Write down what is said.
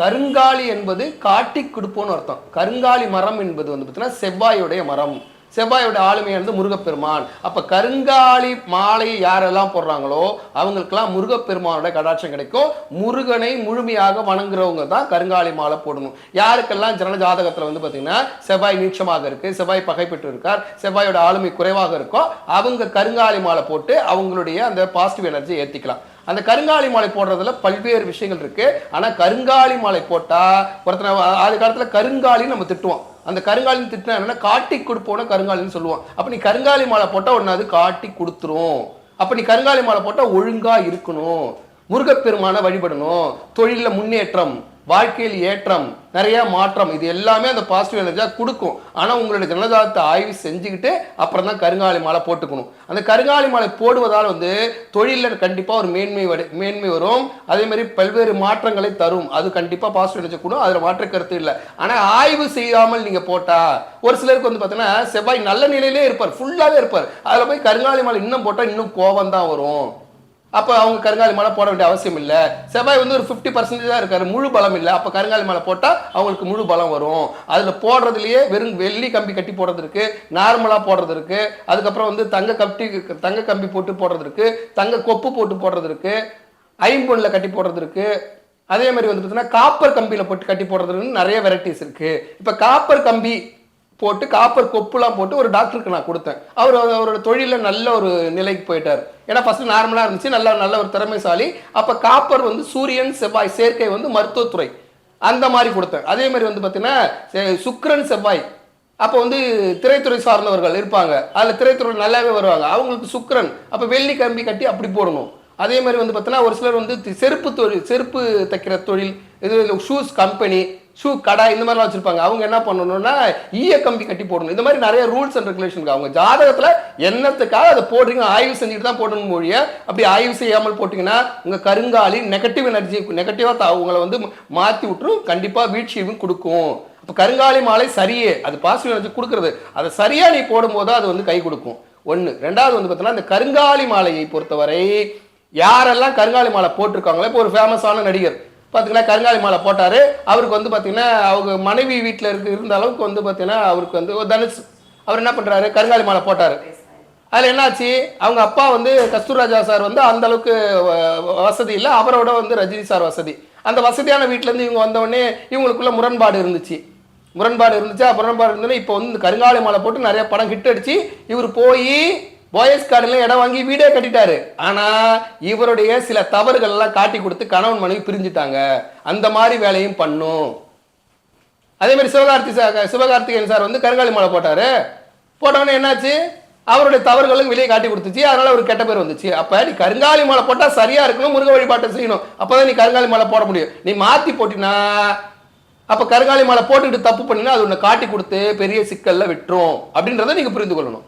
கருங்காலி என்பது காட்டி கொடுப்போன்னு அர்த்தம். கருங்காலி மரம் என்பது வந்து பார்த்தீங்கன்னா செவ்வாயுடைய மரம். செவ்வாயோட ஆளுமையானது முருகப்பெருமான். அப்போ கருங்காலி மாலை யாரெல்லாம் போடுறாங்களோ அவங்களுக்கெல்லாம் முருகப்பெருமானோட கடாட்சம் கிடைக்கும். முருகனை முழுமையாக வணங்குறவங்க தான் கருங்காலி மாலை போடணும். யாருக்கெல்லாம் ஜன ஜாதகத்தில் வந்து பார்த்தீங்கன்னா செவ்வாய் நீச்சமாக இருக்குது செவ்வாய் பகைப்பட்டு இருக்கார் செவ்வாயோட ஆளுமை குறைவாக இருக்கோ அவங்க கருங்காலி மாலை போட்டு அவங்களுடைய அந்த பாசிட்டிவ் எனர்ஜியை ஏற்றிக்கலாம் அந்த கருங்காலி மாலை போடுறதுல பல்வேறு விஷயங்கள் இருக்கு. ஆனா கருங்காலி மாலை போட்டா ஒருத்தனை ஆதி காலத்துல கருங்காலின்னு நம்ம திட்டுவோம். அந்த கருங்காலின்னு திட்டினா என்னன்னா காட்டி கொடுப்போன கருங்காலின்னு சொல்லுவோம் அப்ப நீ கருங்காலி மாலை போட்டா உடனே அது காட்டி கொடுத்துரும். அப்ப நீ கருங்காலி மாலை போட்டா ஒழுங்கா இருக்கணும். முருகப்பெருமான வழிபடணும். தொழில முன்னேற்றம். வாழ்க்கையில் ஏற்றம் நிறைய மாற்றம் இது எல்லாமே அந்த பாசிட்டிவ் எனர்ஜியாக கொடுக்கும். ஆனால் உங்களுடைய ஜனதாதத்தை ஆய்வு செஞ்சுக்கிட்டு அப்புறம் தான் கருங்காலி மாலை போட்டுக்கணும். அந்த கருங்காலி மாலை போடுவதால் வந்து தொழிலில் கண்டிப்பாக ஒரு மேன்மை மேன்மை வரும். அதேமாதிரி பல்வேறு மாற்றங்களை தரும். அது கண்டிப்பாக பாசிட்டிவ் எனர்ஜி கூட அதில் மாற்ற கருத்து இல்லை. ஆனால் ஆய்வு செய்யாமல் நீங்கள் போட்டால் ஒரு சிலருக்கு வந்து பார்த்தீங்கன்னா செவ்வாய் நல்ல நிலையிலே இருப்பார். ஃபுல்லாகவே இருப்பார். அதில் போய் கருங்காலி மாலை இன்னும் போட்டால் இன்னும் கோபம் தான் வரும். அப்போ அவங்க கருங்காலி மாலை போட வேண்டிய அவசியம் இல்லை. செவ்வாய் வந்து ஒரு ஃபிஃப்டி பர்சன்டேஜ் தான் இருக்காரு. முழு பலம் இல்லை. அப்போ கருங்காலி மாலை போட்டால் அவங்களுக்கு முழு பலம் வரும். அதில் போடுறதுலையே வெறும் வெள்ளி கம்பி கட்டி போடுறது இருக்கு. நார்மலாக போடுறது இருக்கு. அதுக்கப்புறம் வந்து தங்க கட்டி தங்க கம்பி போட்டு போடுறது இருக்கு. தங்க கொப்பு போட்டு போடுறது இருக்கு. ஐம்பொன்னில் கட்டி போடுறது இருக்கு. அதே மாதிரி வந்து பார்த்தீங்கன்னா காப்பர் கம்பியில் போட்டு கட்டி போடுறதுன்னு நிறைய வெரைட்டிஸ் இருக்கு. இப்போ காப்பர் கம்பி போட்டு காப்பர் கொப்புலாம் போட்டு ஒரு டாக்டருக்கு நான் கொடுத்தேன். அவர் அவரோட தொழிலில் நல்ல ஒரு நிலைக்கு போயிட்டார். ஏன்னா ஃபஸ்ட்டு நார்மலாக இருந்துச்சு நல்ல நல்ல ஒரு திறமைசாலி. அப்போ காப்பர் வந்து சூரியன் செவ்வாய் சேர்க்கை வந்து மருத்துவத்துறை. அந்த மாதிரி கொடுத்தேன். அதே மாதிரி வந்து பார்த்தீங்கன்னா சுக்கரன் செவ்வாய். அப்போ வந்து திரைத்துறை சார்ந்தவர்கள் இருப்பாங்க. அதில் திரைத்துறை நல்லாவே வருவாங்க. அவங்களுக்கு சுக்கரன். அப்போ வெள்ளி கம்பி கட்டி அப்படி போடணும். அதே மாதிரி வந்து பார்த்தீங்கன்னா ஒரு சிலர் வந்து செருப்பு தொழில் செருப்பு தைக்கிற தொழில் இது ஷூஸ் கம்பெனி ஷூ கடை இந்த மாதிரிலாம் வச்சிருப்பாங்க. அவங்க என்ன பண்ணணும்னா ஈய கம்பி கட்டி போடணும். இந்த மாதிரி நிறைய ரூல்ஸ் அண்ட் ரெகுலேஷன் இருக்கு. அவங்க ஜாதகத்தில் என்னத்துக்காக அதை போடுறீங்க? ஆய்வு செஞ்சுட்டு தான் போடணும் மொழிய. அப்படி ஆய்வு செய்யாமல் போட்டிங்கன்னா உங்கள் கருங்காலி நெகட்டிவ் எனர்ஜி நெகட்டிவாக உங்களை வந்து மாற்றி விட்டுரும். கண்டிப்பாக வீழ்ச்சியும் கொடுக்கும். இப்போ கருங்காலி மாலை சரியே. அது பாசிட்டிவ் எனர்ஜி கொடுக்குறது. அதை சரியாக நீ போடும்போது அது வந்து கை கொடுக்கும். ஒன்று ரெண்டாவது வந்து பார்த்தீங்கன்னா இந்த கருங்காலி மாலையை பொறுத்தவரை யாரெல்லாம் கருங்காலி மாலை போட்டிருக்காங்களோ இப்போ ஒரு ஃபேமஸான நடிகர். பார்த்தீங்கன்னா கருங்காலி மாலை போட்டார். அவருக்கு வந்து பார்த்தீங்கன்னா அவங்க மனைவி வீட்டில் இருக்க இருந்த அளவுக்கு வந்து பார்த்தீங்கன்னா அவருக்கு வந்து ஒரு தனுஷ் அவர் என்ன பண்ணுறாரு கருங்காலி மாலை போட்டாரு. அதில் என்னாச்சு? அவங்க அப்பா வந்து கஸ்தூர்ராஜா சார் வந்து அந்த அளவுக்கு வ- வசதி இல்லை. அவரோட வந்து ரஜினி சார் வசதி. அந்த வசதியான வீட்டிலேருந்து இவங்க வந்தவொடனே இவங்களுக்குள்ள முரண்பாடு இருந்துச்சு. முரண்பாடு இருந்துச்சு. முரண்பாடு இருந்தோன்னே இப்போ வந்து இந்த கருங்காலி மாலை போட்டு நிறைய படம் ஹிட் அடிச்சு இவர் போய் போயஸ் கார்டுல இடம் வாங்கி வீடே கட்டிட்டாரு. ஆனால் இவருடைய சில தவறுகள்லாம் காட்டி கொடுத்து கணவன் மனைவி பிரிஞ்சுட்டாங்க. அந்த மாதிரி வேலையும் பண்ணும். அதே மாதிரி சிவகார்த்தி சார் சிவகார்த்திகேயன் சார் வந்து கருங்காலி மாலை போட்டார். போட்டவொடனே என்னாச்சு? அவருடைய தவறுகளும் வெளியே காட்டி கொடுத்துச்சு. அதனால ஒரு கெட்ட பேர் வந்துச்சு. அப்போ நீ கருங்காலி மாலை போட்டால் சரியா இருக்கணும் முருக வழிபாட்டை செய்யணும். அப்பதான் நீ கருங்காலி மாலை போட முடியும். நீ மாற்றி போட்டினா அப்போ கருங்காலி மாலை போட்டுக்கிட்டு தப்பு பண்ணினா அது ஒன்று காட்டி கொடுத்து பெரிய சிக்கலில் விட்டுரும். அப்படின்றத நீங்கள் புரிந்து கொள்ளணும்.